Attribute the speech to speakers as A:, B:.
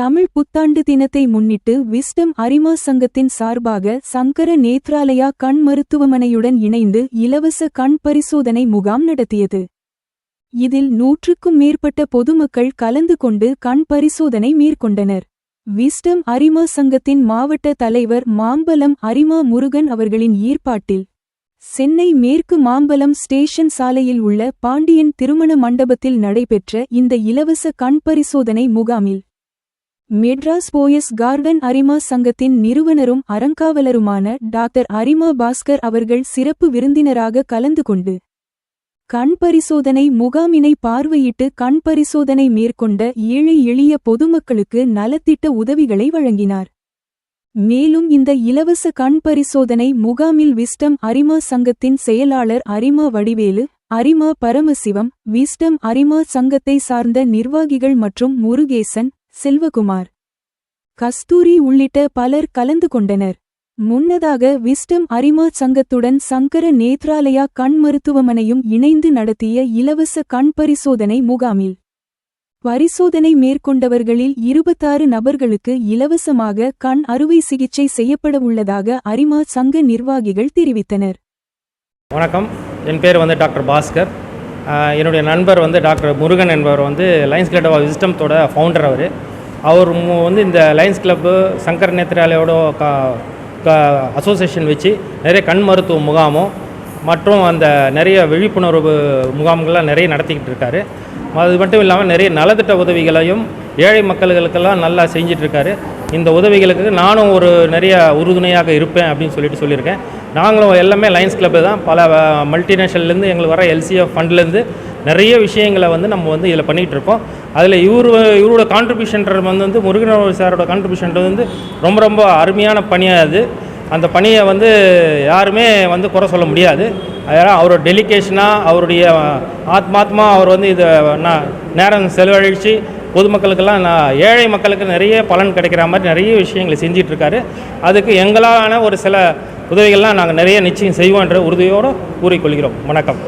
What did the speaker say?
A: தமிழ் புத்தாண்டு தினத்தை முன்னிட்டு விஸ்டம் அரிமா சங்கத்தின் சார்பாக சங்கர நேத்ராலயா கண் மருத்துவமனையுடன் இணைந்து இலவச கண் பரிசோதனை முகாம் நடத்தியது. இதில் நூற்றுக்கும் மேற்பட்ட பொதுமக்கள் கலந்து கொண்டு கண் பரிசோதனை மேற்கொண்டனர். விஸ்டம் அரிமா சங்கத்தின் மாவட்ட தலைவர் மாம்பலம் அரிமா முருகன் அவர்களின் ஈர்ப்பாட்டில் சென்னை மேற்கு மாம்பலம் ஸ்டேஷன் சாலையில் உள்ள பாண்டியன் திருமண மண்டபத்தில் நடைபெற்ற இந்த இலவச கண் பரிசோதனை முகாமில் மெட்ராஸ் போயஸ் கார்டன் அரிமா சங்கத்தின் நிறுவனரும் அறங்காவலருமான டாக்டர் அரிமா பாஸ்கர் அவர்கள் சிறப்பு விருந்தினராக கலந்து கொண்டு கண் பரிசோதனை முகாமினை பார்வையிட்டு கண் பரிசோதனை மேற்கொண்ட ஏழை எளிய பொதுமக்களுக்கு நலத்திட்ட உதவிகளை வழங்கினார். மேலும் இந்த இலவச கண் பரிசோதனை முகாமில் விஸ்டம் அரிமா சங்கத்தின் செயலாளர் அரிமா வடிவேலு அரிமா பரமசிவம் விஸ்டம் அரிமா சங்கத்தை சார்ந்த நிர்வாகிகள் மற்றும் முருகேசன் செல்வகுமார். கஸ்தூரி உள்ளிட்ட பலர் கலந்து கொண்டனர். முன்னதாக விஸ்டம் அரிமா சங்கத்துடன் சங்கர நேத்ராலயா கண் மருத்துவமனையும் இணைந்து நடத்திய இலவச கண் பரிசோதனை முகாமில். பரிசோதனை மேற்கொண்டவர்களில் இருபத்தாறு நபர்களுக்கு இலவசமாக கண் அறுவை சிகிச்சை செய்யப்படவுள்ளதாக அரிமா சங்க நிர்வாகிகள் தெரிவித்தனர்.
B: வணக்கம். என் பேர் வந்து டாக்டர் பாஸ்கர். என்னுடைய நண்பர் வந்து டாக்டர் முருகன் என்பவர் வந்து லயன்ஸ் கிளப் ஆஃப் விஸ்டம்த்தோட ஃபவுண்டர் அவர். அவர் வந்து இந்த லயன்ஸ் கிளப்பு சங்கர் நேத்ராலயோட க க அசோசியேஷன் வச்சு நிறைய கண் மருத்துவ முகாமும் மற்றும் அந்த நிறைய விழிப்புணர்வு முகாம்கள்லாம் நிறைய நடத்திக்கிட்டு இருக்காரு. அது மட்டும் இல்லாமல் நிறைய நலத்திட்ட உதவிகளையும் ஏழை மக்களுக்கெல்லாம் நல்லா செஞ்சிட்ருக்காரு இந்த உதவிகளுக்கு நானும் ஒரு நிறைய உறுதுணையாக இருப்பேன் அப்படின்னு சொல்லிட்டு சொல்லியிருக்கேன். நாங்களும் எல்லாமே லைன்ஸ் கிளப்பு தான். பல மல்டிநேஷனல்லேருந்து எங்களுக்கு வர எல்சிஎஃப் ஃபண்ட்லேருந்து நிறைய விஷயங்களை வந்து நம்ம வந்து இதில் பண்ணிகிட்டு இருக்கோம். அதில் இவர் இவரோட கான்ட்ரிபியூஷன் வந்து வந்து முருகன் சாரோட கான்ட்ரிபியூஷன் வந்து ரொம்ப ரொம்ப அருமையான பணியாக அது. அந்த பணியை வந்து யாருமே வந்து குறை சொல்ல முடியாது. அதனால் அவரோட டெலிகேஷனாக அவருடைய ஆத்மாத்மா அவர் வந்து இதை நான் நேரம் செலவழித்து பொதுமக்களுக்கெல்லாம் நான் ஏழை மக்களுக்கு நிறைய பலன் கிடைக்கிற மாதிரி நிறைய விஷயங்களை செஞ்சிட்ருக்காரு அதுக்கு எங்களான ஒரு சில உதவிகள்லாம் நாங்கள் நிறைய நிச்சயம் செய்வோன்ற உறுதியோடு கூறிக்கொள்கிறோம். வணக்கம்.